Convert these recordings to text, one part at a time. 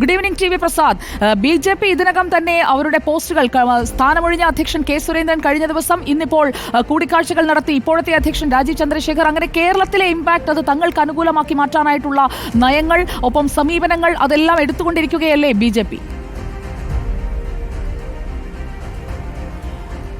Good evening T V Prasad B J P ഇതിനകം തന്നെ അവരുടെ പോസ്റ്റുകൾ സ്ഥാനമൊഴിഞ്ഞ അധ്യക്ഷൻ കെ സുരേന്ദ്രൻ കഴിഞ്ഞ ദിവസം ഇന്നിപ്പോൾ കൂടിക്കാഴ്ചകൾ നടത്തി. ഇപ്പോഴത്തെ അധ്യക്ഷൻ രാജീവ് ചന്ദ്രശേഖർ അങ്ങനെ കേരളത്തിലെ ഇമ്പാക്ട് അത് തങ്ങൾക്ക് അനുകൂലമാക്കി മാറ്റാനായിട്ടുള്ള നയങ്ങൾ ഒപ്പം സമീപനങ്ങൾ അതെല്ലാം എടുത്തുകൊണ്ടിരിക്കുകയല്ലേ ബി ജെ പി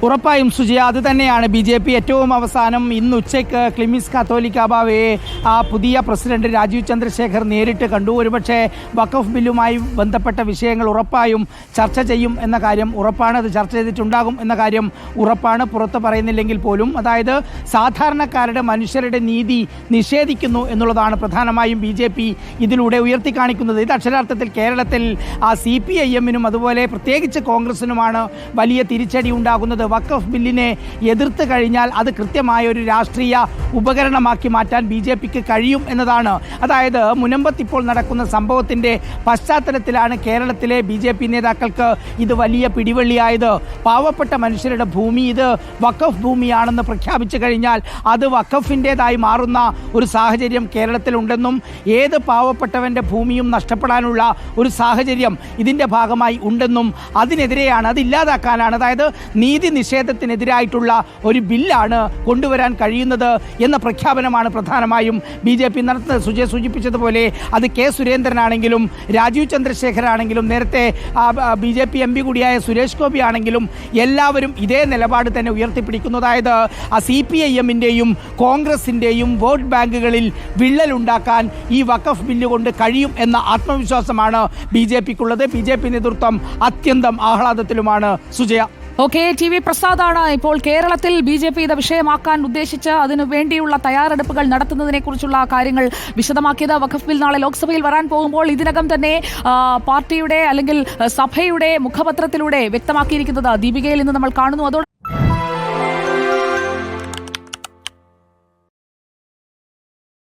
ഉറപ്പായും സുജയ അത് തന്നെയാണ് ബി ജെ പി ഏറ്റവും അവസാനം ഇന്ന് ഉച്ചയ്ക്ക് ക്ലിമിസ് കത്തോലിക്ക ബാവയെ ആ പുതിയ പ്രസിഡന്റ് രാജീവ് ചന്ദ്രശേഖർ നേരിട്ട് കണ്ടു. ഒരുപക്ഷെ വഖഫ് ബില്ലുമായി ബന്ധപ്പെട്ട വിഷയങ്ങൾ ഉറപ്പായും ചർച്ച ചെയ്യും എന്ന കാര്യം ഉറപ്പാണ്. അത് ചർച്ച ചെയ്തിട്ടുണ്ടാകും എന്ന കാര്യം ഉറപ്പാണ്. പുറത്ത് പറയുന്നില്ലെങ്കിൽ പോലും. അതായത് സാധാരണക്കാരുടെ മനുഷ്യരുടെ നീതി നിഷേധിക്കുന്നു എന്നുള്ളതാണ് പ്രധാനമായും ബി ജെ പി ഇതിലൂടെ ഉയർത്തിക്കാണിക്കുന്നത്. ഇത് അക്ഷരാർത്ഥത്തിൽ കേരളത്തിൽ ആ സി പി ഐ എമ്മിനും അതുപോലെ പ്രത്യേകിച്ച് കോൺഗ്രസിനുമാണ് വലിയ തിരിച്ചടി ഉണ്ടാകുന്നത്. വഖഫ് ബില്ലിനെ എതിർത്ത് കഴിഞ്ഞാൽ അത് കൃത്യമായ ഒരു രാഷ്ട്രീയ ഉപകരണമാക്കി മാറ്റാൻ ബി ജെ പിക്ക് കഴിയും എന്നതാണ്. അതായത് മുനമ്പത്ത് ഇപ്പോൾ നടക്കുന്ന സംഭവത്തിന്റെ പശ്ചാത്തലത്തിലാണ് കേരളത്തിലെ ബി ജെ പി നേതാക്കൾക്ക് ഇത് വലിയ പിടിവള്ളിയായത്. പാവപ്പെട്ട മനുഷ്യരുടെ ഭൂമി ഇത് വഖഫ് ഭൂമിയാണെന്ന് പ്രഖ്യാപിച്ചു കഴിഞ്ഞാൽ അത് വഖഫിന്റെതായി മാറുന്ന ഒരു സാഹചര്യം കേരളത്തിലുണ്ടെന്നും ഏത് പാവപ്പെട്ടവന്റെ ഭൂമിയും നഷ്ടപ്പെടാനുള്ള ഒരു സാഹചര്യം ഇതിന്റെ ഭാഗമായി ഉണ്ടെന്നും അതിനെതിരെയാണ് അത് ഇല്ലാതാക്കാനാണ്. അതായത് നീതി നിഷേധത്തിനെതിരായിട്ടുള്ള ഒരു ബില്ലാണ് കൊണ്ടുവരാൻ കഴിയുന്നത് എന്ന പ്രഖ്യാപനമാണ് പ്രധാനമായും ബി ജെ പി നടത്തുന്നത്. സുജയ് സൂചിപ്പിച്ചതുപോലെ അത് കെ സുരേന്ദ്രനാണെങ്കിലും രാജീവ് ചന്ദ്രശേഖരാണെങ്കിലും നേരത്തെ B J P M P കൂടിയായ സുരേഷ് ഗോപി ആണെങ്കിലും എല്ലാവരും ഇതേ നിലപാട് തന്നെ ഉയർത്തിപ്പിടിക്കുന്നു അതായത് ആ സി പി ഐ എമ്മിന്റെയും കോൺഗ്രസിന്റെയും വോട്ട് ബാങ്കുകളിൽ വിള്ളലുണ്ടാക്കാൻ ഈ വഖഫ് ബില്ല് കൊണ്ട് കഴിയും എന്ന ആത്മവിശ്വാസമാണ് ബി ജെ പിക്കുള്ളത്. ബി ജെ പി നേതൃത്വം അത്യന്തം ആഹ്ലാദത്തിലുമാണ്. സുജയ. ഓക്കെ ടി വി പ്രസാദാണ്. ഇപ്പോൾ കേരളത്തിൽ ബി ജെ പി ഇത് വിഷയമാക്കാൻ ഉദ്ദേശിച്ച് അതിനു വേണ്ടിയുള്ള തയ്യാറെടുപ്പുകൾ നടത്തുന്നതിനെ കുറിച്ചുള്ള കാര്യങ്ങൾ വിശദമാക്കിയത് വഖഫ് ബിൽ നാളെ ലോക്സഭയിൽ വരാൻ പോകുമ്പോൾ ഇതിനകം തന്നെ പാർട്ടിയുടെ അല്ലെങ്കിൽ സഭയുടെ മുഖപത്രത്തിലൂടെ വ്യക്തമാക്കിയിരിക്കുന്നത് ദീപികയിൽ നിന്ന് നമ്മൾ കാണുന്നു. അതോടെ